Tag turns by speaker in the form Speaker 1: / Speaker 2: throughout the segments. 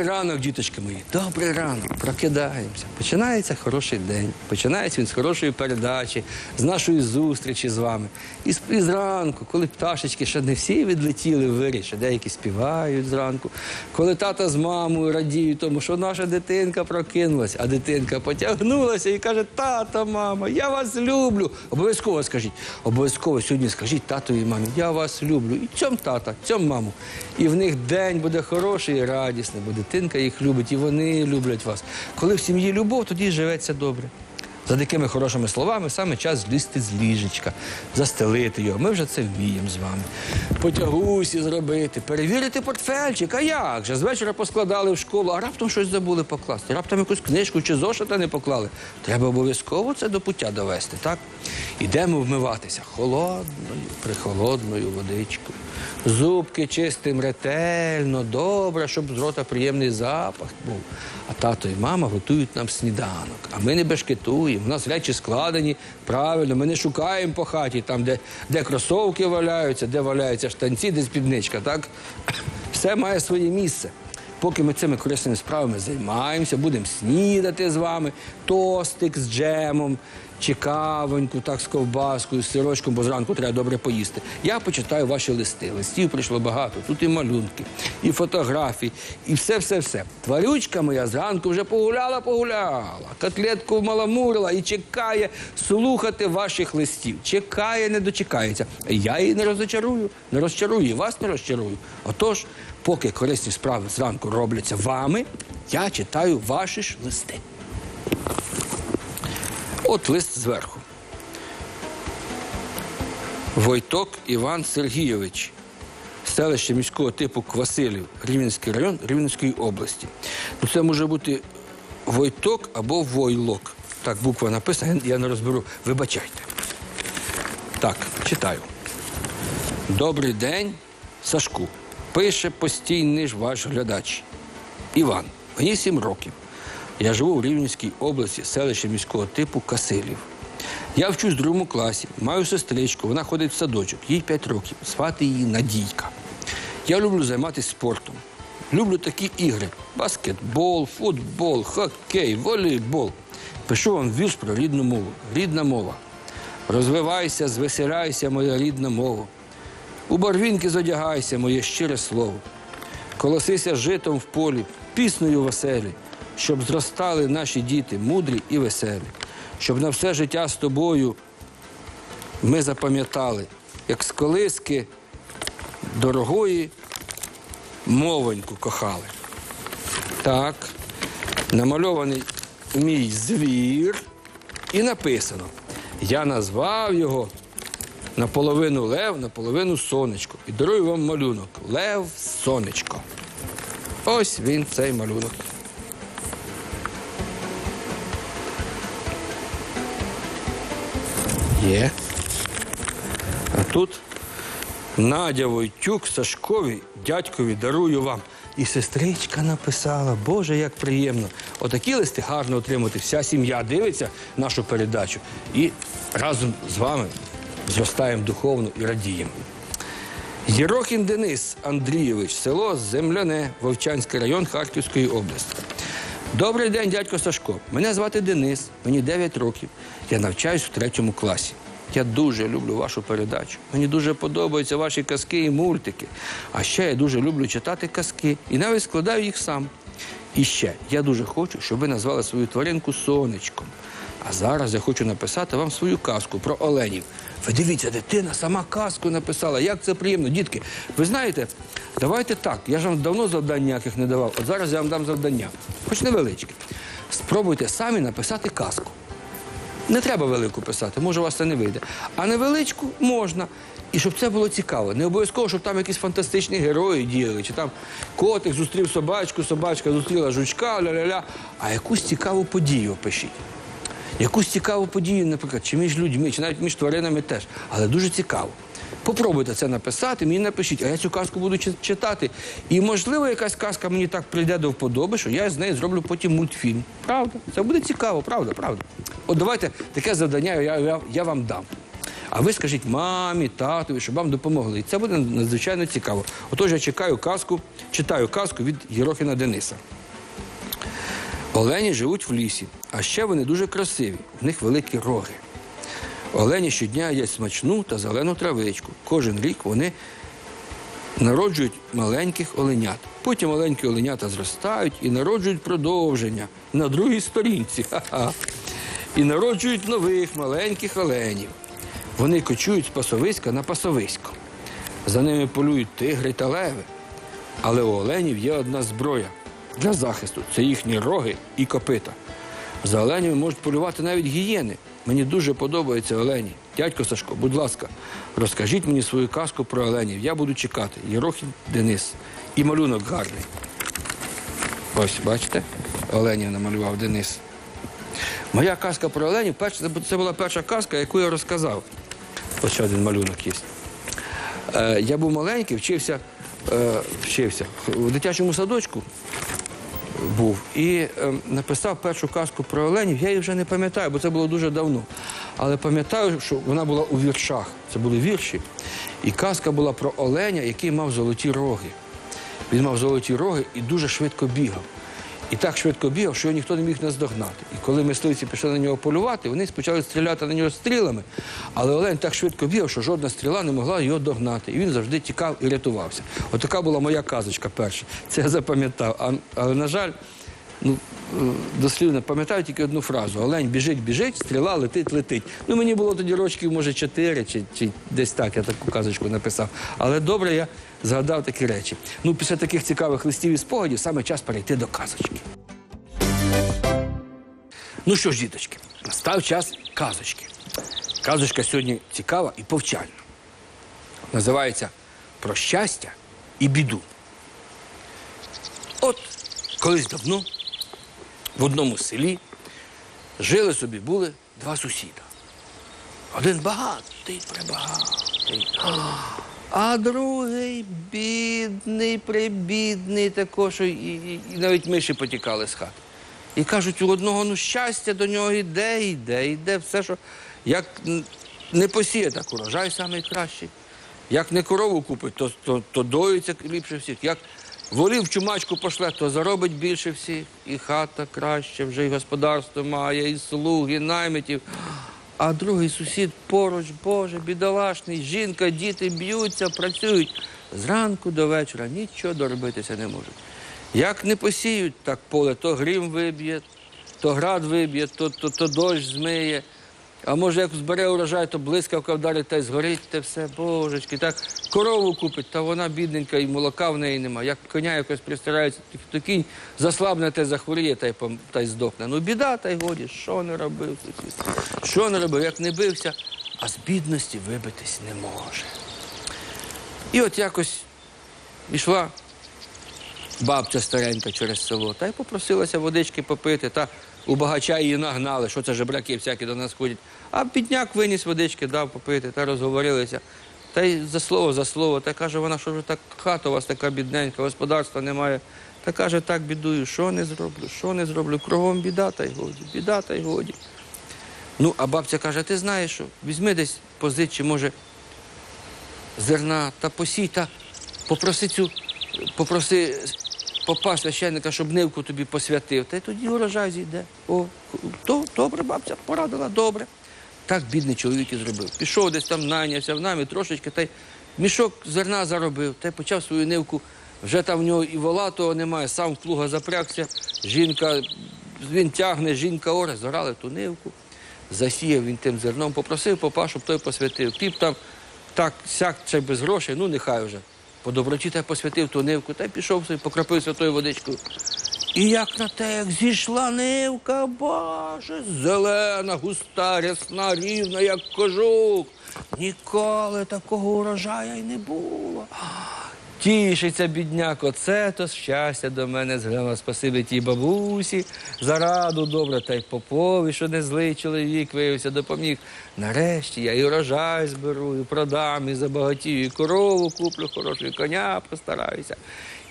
Speaker 1: Добрий ранок, діточки мої. Добрий ранок. Прокидаємося. Починається хороший день. Починається він з хорошої передачі, з нашої зустрічі з вами. І, з- і зранку, коли пташечки ще не всі відлетіли вирі, ще деякі співають зранку. Коли тата з мамою радіють тому, що наша дитинка прокинулася, а дитинка потягнулася і каже: Тата, мама, я вас люблю. Обов'язково скажіть, обов'язково сьогодні скажіть татові і мамі, я вас люблю. І цьом тата, цьом маму. І в них день буде хороший і радісний, бо дитинка їх любить, і вони люблять вас. Коли в сім'ї любов, тоді живеться добре. За такими хорошими словами саме час злізти з ліжечка, застелити його. Ми вже це вміємо з вами. Потягусі зробити, перевірити портфельчик. А як же? З вечора поскладали в школу, а раптом щось забули покласти. Раптом якусь книжку чи зошита не поклали. Треба обов'язково це до пуття довести, так? Ідемо вмиватися холодною, прихолодною водичкою. Зубки чистим ретельно, добре, щоб з рота приємний запах був. А тато і мама готують нам сніданок. А ми не бешкетуємо. У нас речі складені правильно. Ми не шукаємо по хаті, там, де, де кросовки валяються, де валяються штанці, де спідничка. Так? Все має своє місце. Поки ми цими корисними справами займаємося, будемо снідати з вами, тостик з джемом, чи кавоньку, так з ковбаскою, з сирочком, бо зранку треба добре поїсти. Я почитаю ваші листи. Листів прийшло багато. Тут і малюнки, і фотографії, і все-все-все. Тварючка моя зранку вже погуляла, погуляла, котлетку маламурила і чекає слухати ваших листів. Чекає, не дочекається. Я її не розчарую, не розчарую, і вас не розчарую. Отож, поки корисні справи зранку робляться вами, я читаю ваші ж листи. От лист зверху. Войток Іван Сергійович, селище міського типу Квасилів, Рівненський район Рівненської області. Ну, це може бути Войток або Войлок. Так, буква написана, я не розберу. Вибачайте. Так, читаю. Добрий день, Сашку. Пише постійний ж ваш глядач. Іван, мені сім років. Я живу в Рівненській області, селище міського типу Касилів. Я вчусь в другому класі, маю сестричку, вона ходить в садочок, їй 5 років, звати її Надійка. Я люблю займатися спортом. Люблю такі ігри: баскетбол, футбол, хокей, волейбол. Пишу вам вірш про рідну мову. Рідна мова. Розвивайся, звеселяйся, моя рідна мова. У барвінки зодягайся, моє щире слово. Колосися житом в полі, піснею веселі, щоб зростали наші діти мудрі і веселі, щоб на все життя з тобою ми запам'ятали, як з колиски дорогої мовоньку кохали. Так, намальований мій звір, і написано: я назвав його наполовину лев, наполовину сонечко. І дарую вам малюнок. Лев сонечко. Ось він цей малюнок. Є. А тут Надя Войтюк Сашкові, дядькові дарую вам. І сестричка написала, Боже, як приємно. Отакі листи гарно отримати. Вся сім'я дивиться нашу передачу і разом з вами зростаємо духовно і радіємо. Єрохін Денис Андрійович, село Земляне, Вовчанський район Харківської області. Добрий день, дядько Сашко. Мене звати Денис, мені 9 років. Я навчаюсь в третьому класі. Я дуже люблю вашу передачу. Мені дуже подобаються ваші казки і мультики. А ще я дуже люблю читати казки і навіть складаю їх сам. І ще я дуже хочу, щоб ви назвали свою тваринку сонечком. А зараз я хочу написати вам свою казку про оленів. Ви дивіться, дитина сама казку написала. Як це приємно, дітки. Ви знаєте, давайте так. Я ж вам давно завдань ніяких не давав. От зараз я вам дам завдання, хоч невеличке. Спробуйте самі написати казку. Не треба велику писати, може у вас це не вийде. А невеличку можна. І щоб це було цікаво. Не обов'язково, щоб там якісь фантастичні герої діяли, чи там котик зустрів собачку, собачка зустріла жучка, ля-ля-ля. А якусь цікаву подію опишіть. Якусь цікаву подію, наприклад, чи між людьми, чи навіть між тваринами теж. Але дуже цікаво. Попробуйте це написати, мені напишіть, а я цю казку буду читати. І, можливо, якась казка мені так прийде до вподоби, що я з нею зроблю потім мультфільм. Правда? Це буде цікаво, правда, правда. От давайте таке завдання я, я, я вам дам. А ви скажіть мамі, татові, щоб вам допомогли. І це буде надзвичайно цікаво. Отож, я чекаю казку, читаю казку від Єрохіна Дениса. Олені живуть в лісі, а ще вони дуже красиві, в них великі роги. Олені щодня їдять смачну та зелену травичку. Кожен рік вони народжують маленьких оленят. Потім маленькі оленята зростають і народжують продовження на другій сторінці. Ха-ха. І народжують нових маленьких оленів. Вони кочують з пасовиська на пасовисько. За ними полюють тигри та леви. Але у оленів є одна зброя для захисту це їхні роги і копита. За оленями можуть полювати навіть гієни. Мені дуже подобаються олені. Дядько Сашко, будь ласка, розкажіть мені свою казку про оленів. Я буду чекати. Єрохін Денис. І малюнок гарний. Ось, бачите, оленів намалював Денис. Моя казка про оленів, це була перша казка, яку я розказав. Ось ще один малюнок є. Е, я був маленький, вчився, е, вчився в дитячому садочку був і е, написав першу казку про оленів. Я її вже не пам'ятаю, бо це було дуже давно. Але пам'ятаю, що вона була у віршах. Це були вірші. І казка була про оленя, який мав золоті роги. Він мав золоті роги і дуже швидко бігав. І так швидко бігав, що його ніхто не міг наздогнати. І коли мисливці пішли на нього полювати, вони почали стріляти на нього стрілами. Але Олень так швидко бігав, що жодна стріла не могла його догнати. І він завжди тікав і рятувався. Отака була моя казочка перша. Це я запам'ятав. Але, на жаль, ну, е, дослівно пам'ятаю тільки одну фразу: Олень біжить, біжить, стріла летить, летить. Ну мені було тоді рочків, може, чотири чи, чи десь так, я таку казочку написав. Але добре я згадав такі речі. Ну, після таких цікавих листів і спогадів саме час перейти до казочки. Ну що ж, діточки, настав час казочки. Казочка сьогодні цікава і повчальна. Називається Про щастя і біду. От колись давно в одному селі жили собі були два сусіда. Один багатий, прибагатий. А другий бідний, прибідний, також, і, і, і навіть миші потікали з хати. І кажуть, у одного ну щастя до нього йде, йде, йде, все, що як не посіє, так урожай найкращий. Як не корову купить, то, то, то доїться ліпше всіх. Як волів чумачку пошле, то заробить більше всіх. І хата краще, вже і господарство має, і слуги, і наймитів. А другий сусід поруч, Боже, бідолашний, жінка, діти б'ються, працюють. Зранку до вечора нічого доробитися не можуть. Як не посіють так поле, то грім виб'є, то град виб'є, то, то, то дощ змиє. А може, як збере урожай, то блискавка вдарить та й згорить те все, божечки. Так корову купить, та вона бідненька, і молока в неї нема. Як коня якось пристирається, то кінь заслабне та й захворіє та й, та й здохне. Ну біда, та й годі, що не робив? Що не робив, як не бився, а з бідності вибитись не може. І от якось йшла бабця старенька через село, та й попросилася водички попити, та у багача її нагнали, що це жебраки всякі до нас ходять. А підняк виніс водички, дав попити, та розговорилися. Та й за слово, за слово, та каже вона, що ж так хата у вас така бідненька, господарства немає. Та каже, так бідую, що не зроблю, що не зроблю, кругом біда та й годі, біда та й годі. Ну, а бабця каже, ти знаєш що, візьми десь позичі, може, зерна та посій, та попроси цю, попроси попа священника, щоб нивку тобі посвятив, та й тоді урожай зійде. О, то добре, бабця порадила, добре. Так бідний чоловік і зробив. Пішов десь там, найнявся в намі трошечки, та й мішок зерна заробив, та й почав свою нивку. Вже там в нього і вола того немає, сам в плуга запрягся, жінка, він тягне, жінка оре, зорали ту нивку. Засіяв він тим зерном, попросив попа, щоб той посвятив. Піп там так, сяк, це без грошей, ну нехай вже. По доброті та посвятив ту нивку, та й пішов собі, покропив святою водичкою. І як на те, як зійшла нивка, боже, зелена, густа, рясна, рівна, як кожух. Ніколи такого урожая й не було. Тішиться, бідняк, оце то щастя до мене зглянула. Спасибі тій бабусі, за раду добре, та й попові, що не злий чоловік виявився, допоміг. Нарешті я і урожай зберу, і продам, і забагатію, і корову куплю хорошу, і коня постараюся.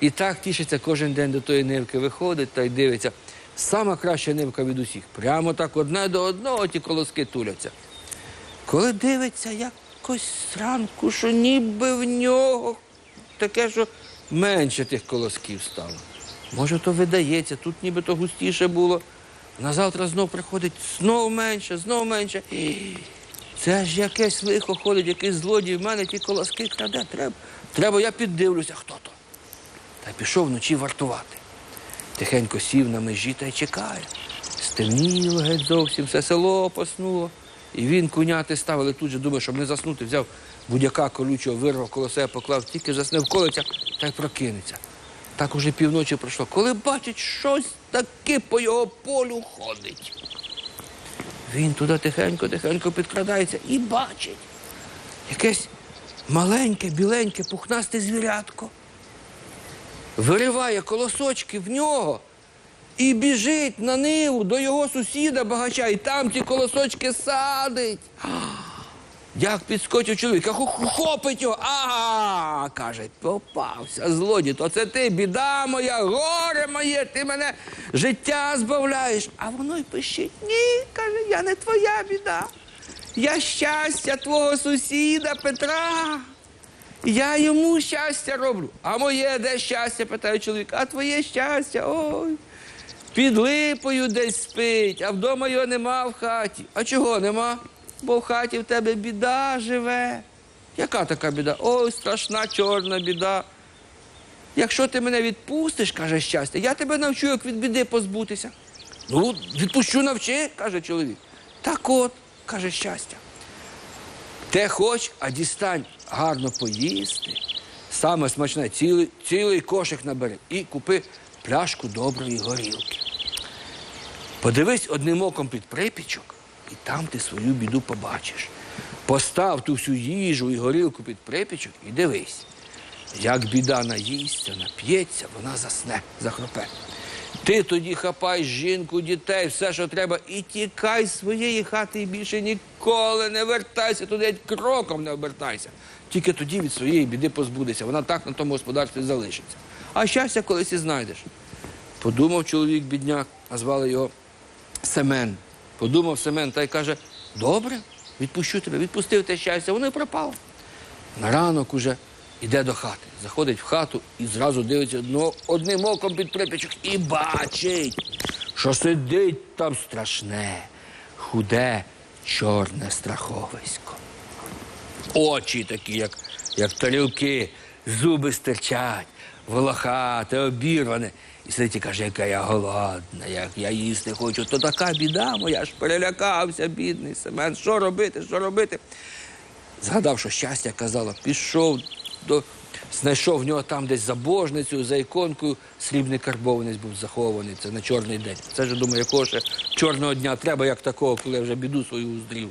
Speaker 1: І так тішиться кожен день до тої нивки виходить та й дивиться. Сама краща нивка від усіх. Прямо так одне до одного ті колоски туляться. Коли дивиться якось зранку, що ніби в нього таке, що менше тих колосків стало. Може, то видається, тут ніби то густіше було. На завтра знов приходить знов менше, знов менше. Це ж якесь лихо ходить, якийсь злодій в мене ті колоски краде. Треба, треба я піддивлюся, хто то. Та пішов вночі вартувати. Тихенько сів на межі та й чекає. Стемніло геть зовсім, все село поснуло. І він куняти став, але тут же думає, щоб не заснути, взяв будяка колючого, вирвав колосе, поклав, тільки засне вколиться та й прокинеться. Так уже півночі пройшло. Коли бачить, щось таке по його полю ходить. Він туди тихенько-тихенько підкрадається і бачить якесь маленьке, біленьке, пухнасте звірятко. Вириває колосочки в нього і біжить на ниву до його сусіда багача, і там ті колосочки садить. Як підскочив чоловік, а хо- хопить його. Ага, каже, попався злодій, то це ти, біда моя, горе моє, ти мене життя збавляєш. А воно й пищить. Ні, каже, я не твоя біда. Я щастя твого сусіда Петра. Я йому щастя роблю. А моє де щастя? питає чоловік. А твоє щастя, ой. Під липою десь спить, а вдома його нема в хаті. А чого нема? Бо в хаті в тебе біда живе. Яка така біда? Ой, страшна чорна біда. Якщо ти мене відпустиш, каже щастя, я тебе навчу, як від біди позбутися. Ну, відпущу, навчи, каже чоловік. Так от, каже щастя. Те хоч, а дістань гарно поїсти. Саме смачне, цілий, цілий кошик набери і купи пляшку доброї горілки. Подивись одним оком під припічок, і там ти свою біду побачиш. Постав ту всю їжу і горілку під припічок і дивись. Як біда наїсться, нап'ється, вона засне, захропе. Ти тоді хапай жінку, дітей, все, що треба, і тікай з своєї хати і більше ніколи не вертайся туди, кроком не обертайся. Тільки тоді від своєї біди позбудешся. Вона так на тому господарстві залишиться. А щастя колись і знайдеш. Подумав чоловік, бідняк, а звали його Семен. Подумав Семен та й каже: добре, відпущу тебе, відпустив те щастя, воно й пропало. На ранок уже йде до хати, заходить в хату і зразу дивиться одно, одним оком під припічок і бачить, що сидить там страшне, худе, чорне страховисько. Очі такі, як, як тарілки, зуби стирчать, волохате, обірване. І сидить і каже, яка я голодна, як я їсти хочу. То така біда моя, аж перелякався, бідний Семен. Що робити, що робити? Згадав, що щастя казала, пішов до. Знайшов в нього там десь забожницю за іконкою, срібний карбованець був захований. Це на чорний день. Це ж думаю, якого ще чорного дня треба, як такого, коли я вже біду свою уздрів.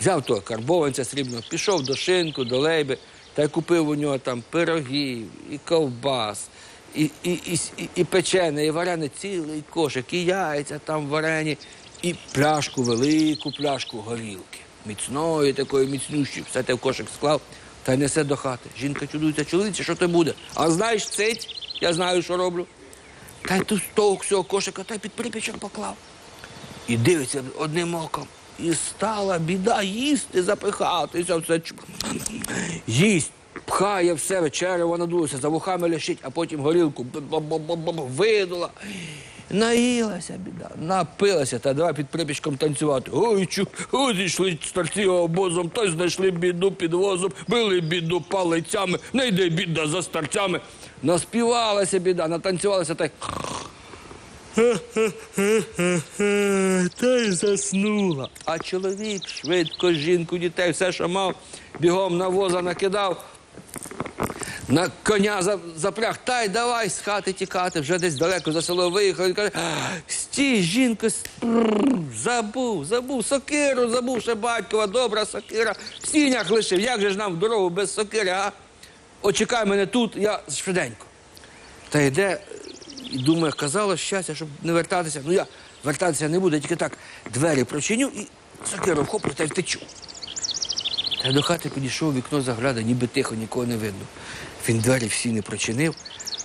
Speaker 1: Взяв того карбованця срібного, пішов до шинку, до лейби, та й купив у нього там пирогів, і ковбас, і, і, і, і, печене, і варене, цілий кошик, і яйця там варені, і пляшку, велику пляшку горілки. Міцної такої, міцнющої, все те в кошик склав та й несе до хати. Жінка чудується, чоловіче, що ти буде? А знаєш, цить, я знаю, що роблю. Та й ту з того всього кошика та й під припічок поклав. І дивиться одним оком. І стала біда їсти, запихатися, все їсть, пхає все, вечеря надулося, за вухами лящить, а потім горілку видула. Наїлася біда, напилася та давай під припічком танцювати. Ой, чу, ой, зійшли старці обозом, та й знайшли біду під возом, били біду палицями, не йде біда за старцями. Наспівалася біда, натанцювалася та й та й заснула. А чоловік швидко жінку, дітей, все, що мав, бігом на воза накидав. На коня за- запряг, та й давай з хати тікати, вже десь далеко за село виїхав. І каже, стій, прррр, забув, забув, сокиру, забув, ще батькова, добра сокира. В сінях лишив, як же ж нам в дорогу без сокири, а? Очекай мене тут, я швиденько. Та йде і думає, казало щастя, щоб не вертатися. Ну я вертатися не буду, я тільки так двері прочиню і сокиру вхоплю та й втечу. Й до хати підійшов, вікно заглядає, ніби тихо, нікого не видно. Він двері всі не прочинив,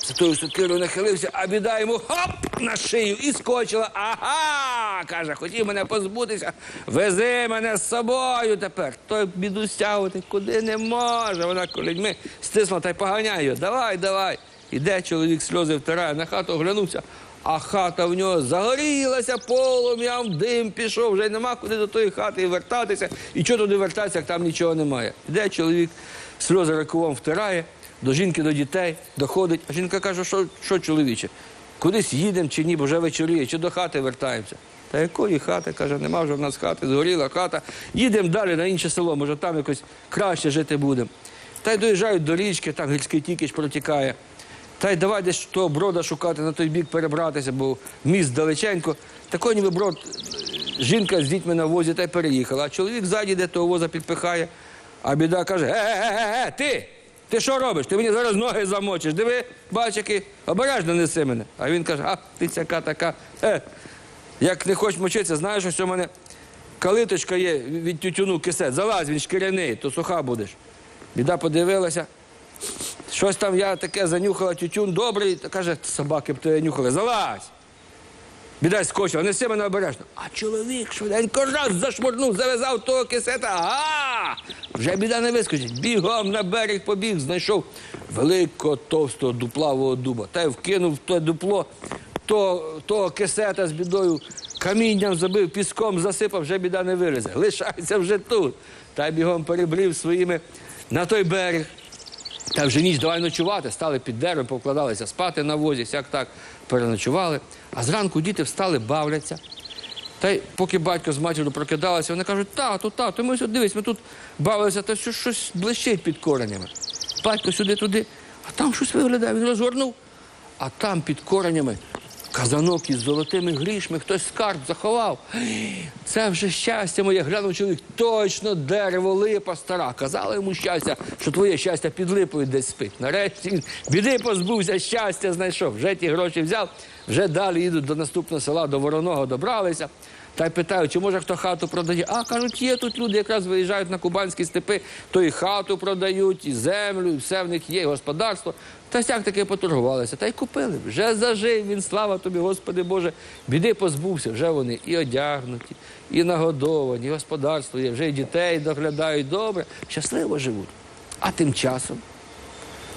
Speaker 1: за тою сокирою нахилився, а біда йому хоп на шию і скочила. Ага, каже, хотів мене позбутися, вези мене з собою тепер. Той біду стягувати куди не може. Вона колідьми стисла та й поганяє. Давай, давай. Іде чоловік сльози втирає, на хату оглянувся, а хата в нього загорілася полум'ям, дим пішов, вже нема куди до тої хати вертатися. І чого туди вертатися, як там нічого немає. Іде чоловік, сльози ракувом втирає, до жінки, до дітей, доходить. А жінка каже, що, що чоловіче, кудись їдемо чи ні, бо вже вечоріє, чи до хати вертаємося. Та якої хати? каже, нема вже в нас хати, згоріла хата. Їдемо далі на інше село, може там якось краще жити будемо. Та й доїжджають до річки, там гірський тікіч протікає. Та й давай десь того брода шукати на той бік перебратися, бо міст далеченько. Такий ніби брод, жінка з дітьми на возі та й переїхала. А чоловік ззаді, де того воза підпихає, а біда каже: Ге-ге-ге, ти! Ти що робиш? Ти мені зараз ноги замочиш. Диви, бач, який, обережно неси мене. А він каже, а ти цяка така. Е, як не хочеш мочитися, знаєш, ось у мене калиточка є від тютюну кисет. Залазь, він шкіряний, то суха будеш. Біда подивилася. Щось там я таке занюхала тютюн добрий, та каже, собаки б тебе нюхали, залазь. Біда скочила, неси мене обережно. А чоловік швиденько раз зашмурнув, зав'язав того кисета. Ага! Вже біда не вискочить. Бігом на берег побіг, знайшов великого товстого дуплавого дуба. Та й вкинув в те дупло то, того кисета з бідою, камінням забив, піском засипав, вже біда не вилізе. Лишається вже тут. Та й бігом перебрів своїми на той берег. Та вже ніч давай ночувати, стали під деревом, покладалися спати на возі, сяк так переночували. А зранку діти встали, бавляться. Та й поки батько з матір'ю прокидалися, вони кажуть, тату, тату, ми сюди дивись, ми тут бавилися, та що щось блищить під коренями. Батько сюди-туди, а там щось виглядає, він розгорнув. А там під коренями казанок із золотими грішми, хтось скарб заховав. Це вже щастя моє, глянув чоловік, точно дерево липа стара. Казали йому щастя, що твоє щастя під липою десь спить. Нарешті він біди позбувся, щастя знайшов. Вже ті гроші взяв, вже далі їдуть до наступного села, до Вороного добралися. Та й питають, чи може хто хату продає. А кажуть, є тут люди, якраз виїжджають на кубанські степи, то і хату продають, і землю, і все в них є, і господарство. Та сяк таки поторгувалися, та й купили. Вже зажив він, слава тобі, Господи Боже. Біди позбувся, вже вони і одягнуті, і нагодовані, і господарство є, вже і дітей доглядають добре, щасливо живуть. А тим часом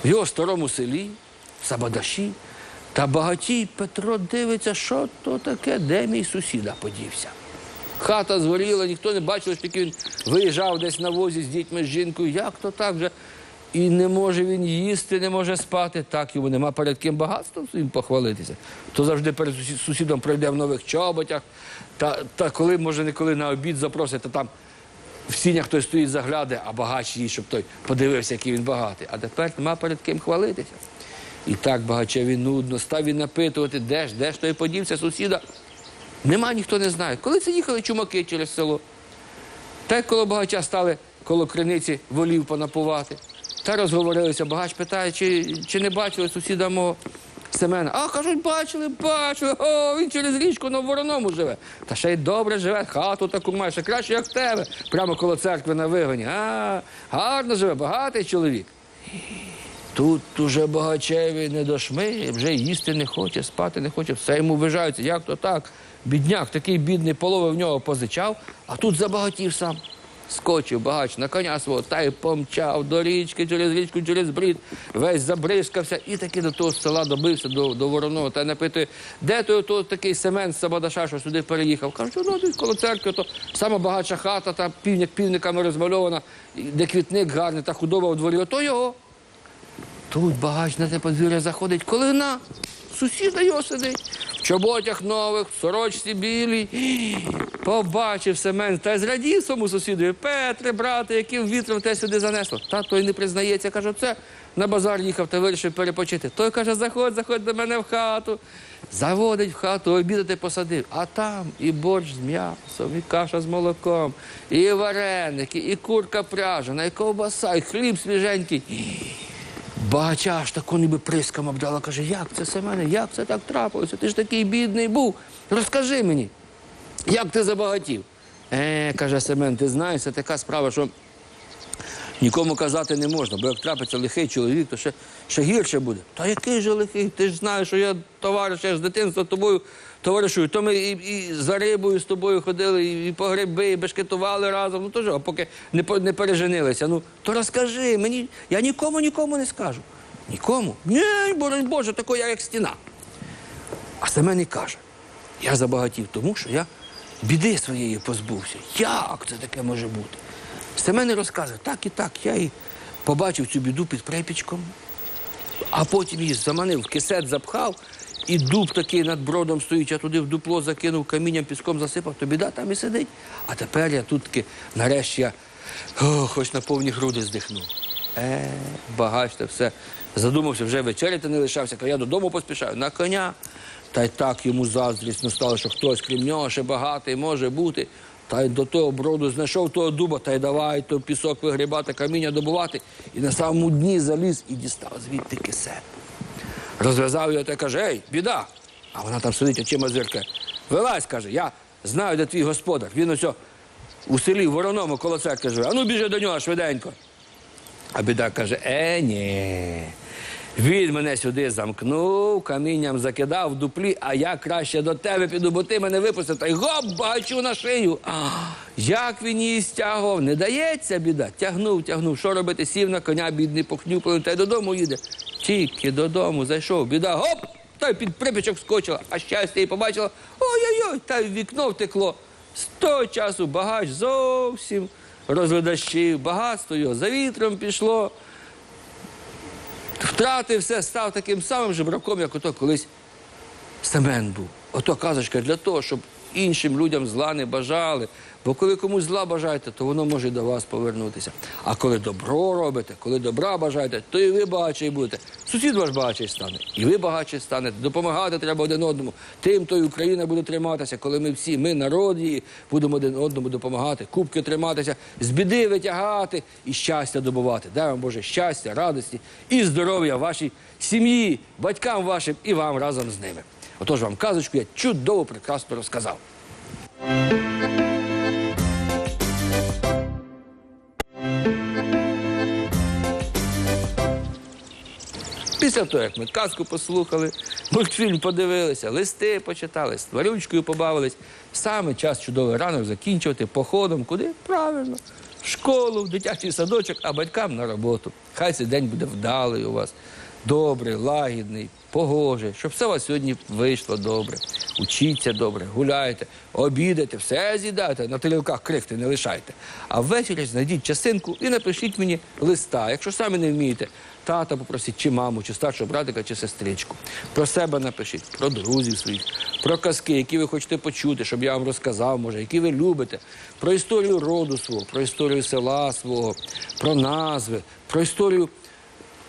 Speaker 1: в його старому селі, в Сабадаші, та багатій Петро дивиться, що то таке, де мій сусіда подівся. Хата згоріла, ніхто не бачив, що він виїжджав десь на возі з дітьми, з жінкою. Як то так вже? І не може він їсти, не може спати. Так йому нема перед ким багатством своїм похвалитися. То завжди перед сусідом пройде в нових чоботях. Та, та коли, може, не коли на обід запросить, то там в сінях хтось стоїть, загляде, а їсть, щоб той подивився, який він багатий. А тепер нема перед ким хвалитися. І так багачеві нудно, став він напитувати, де ж, де ж той подівся сусіда. Нема, ніхто не знає. Коли це їхали чумаки через село. Та й коло багача стали коло криниці волів понапувати. Та розговорилися, багач питає, чи, чи не бачили сусіда мого Семена. А кажуть, бачили, бачили. О, він через річку на вороному живе. Та ще й добре живе, хату таку має, ще краще, як тебе. Прямо коло церкви на вигоні. А, гарно живе, багатий чоловік. Тут уже багачеві не до шми, вже їсти не хоче, спати не хоче, все йому вижається. Як то так? Бідняк, такий бідний полови в нього позичав, а тут забагатів сам. Скочив багач на коня свого та й помчав до річки, через річку, через брід, весь забризкався і таки до того села добився, до, до вороного, та напитує, де той то, такий Семен Сабадаша, що сюди переїхав. Кажуть, ну тут коло церкви, то сама багатша хата, та півник півниками розмальована, де квітник гарний, та худоба у дворі, ото його. Тут багач на те подвір'я заходить, коли на сусіда його сидить. В чоботях нових, в сорочці білій. Побачив Семен та й зрадів своєму сусідові. Петре, брате, яким вітром те сюди занесло. Та той не признається, каже, це на базар їхав та вирішив перепочити. Той каже, заходь, заходь до мене в хату. Заводить в хату, обідати посадив. А там і борщ з м'ясом, і каша з молоком, і вареники, і курка пряжена, і ковбаса, і хліб свіженький. Багача аж тако ніби приском обдала. Каже, як це Семене, як це так трапилося? Ти ж такий бідний був. Розкажи мені, як ти забагатів? Е, каже Семен, ти знаєш, це така справа, що Нікому казати не можна, бо як трапиться лихий чоловік, то ще, ще гірше буде. Та який же лихий? Ти ж знаєш, що я товариш, я з дитинства тобою товаришую. То ми і, і за рибою з тобою ходили, і, і по гриби, і бешкетували разом. Ну то ж, а поки не, не переженилися. Ну, то розкажи мені, я нікому нікому не скажу. Нікому? Ні, боронь Боже, такий я як стіна. А Семен і каже: я забагатів тому, що я біди своєї позбувся. Як це таке може бути? Семен розказує, так і так, я і побачив цю біду під припічком, а потім її заманив, в кисет запхав, і дуб такий над бродом стоїть, я туди в дупло закинув, камінням, піском засипав, то біда там і сидить. А тепер я тут таки, нарешті я о, хоч на повні груди здихнув. Е, багачте, все. Задумався, вже вечеряти не лишався, каже, я додому поспішаю, на коня. Та й так йому заздрісно стало, що хтось, крім нього, ще багатий може бути. Та й до того броду знайшов того дуба, та й давай то пісок вигрібати, каміння добувати. І на самому дні заліз і дістав звідти кисет. Розв'язав його та каже, ей, біда. А вона там сидить очима зиркає. Вилазь, каже, я знаю, де твій господар. Він ось у селі в вороному коло церкви живе. А ну біжи до нього швиденько. А біда каже: е, ні. Він мене сюди замкнув, камінням закидав в дуплі, а я краще до тебе піду, бо ти мене випустив, та й гоп, бачу на шию. А, як він її стягував, не дається біда. Тягнув, тягнув. Що робити? Сів на коня, бідний похнюплений, та й додому їде. Тільки додому зайшов, біда, гоп! Та й під припічок скочила, а щастя і побачила, ой-ой-ой, та й в вікно втекло. З того часу багач зовсім розледащив, багатство його за вітром пішло. Втратив все, став таким самим жебраком, як ото колись Семен був. Ото казочка для того, щоб іншим людям зла не бажали. Бо коли комусь зла бажаєте, то воно може до вас повернутися. А коли добро робите, коли добра бажаєте, то і ви багатший будете. Сусід ваш багатший стане, і ви багатший станете. Допомагати треба один одному. Тим то і Україна буде триматися, коли ми всі, ми народ її, будемо один одному допомагати, кубки триматися, з біди витягати і щастя добувати. Дай вам Боже щастя, радості і здоров'я вашій сім'ї, батькам вашим і вам разом з ними. Отож вам казочку я чудово прекрасно розказав. Після того, як ми казку послухали, мультфільм подивилися, листи почитали, з тварючкою побавились. Саме час чудовий ранок закінчувати походом. Куди? Правильно. В школу, в дитячий садочок, а батькам на роботу. Хай цей день буде вдалий у вас. Добрий, лагідний, погожий, щоб все у вас сьогодні вийшло добре. Учіться добре, гуляйте, обідайте, все з'їдайте, на тарілках крихти не лишайте. А ввечері знайдіть часинку і напишіть мені листа, якщо самі не вмієте. Тата попросіть, чи маму, чи старшого братика, чи сестричку. Про себе напишіть, про друзів своїх, про казки, які ви хочете почути, щоб я вам розказав, може, які ви любите, про історію роду свого, про історію села свого, про назви, про історію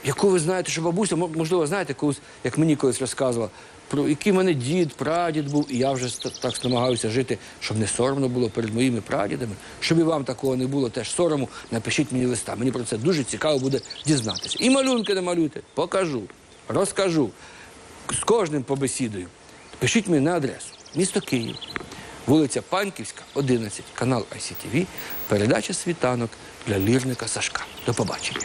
Speaker 1: яку ви знаєте, що бабуся, можливо, знаєте, колись, як мені колись розказувала, про який мене дід, прадід був, і я вже так намагаюся жити, щоб не соромно було перед моїми прадідами, щоб і вам такого не було теж сорому, напишіть мені листа. Мені про це дуже цікаво буде дізнатися. І малюнки намалюйте, покажу, розкажу. З кожним побесідую. Пишіть мені на адресу. Місто Київ, вулиця Панківська, 11, канал ICTV, передача світанок для лірника Сашка. До побачення.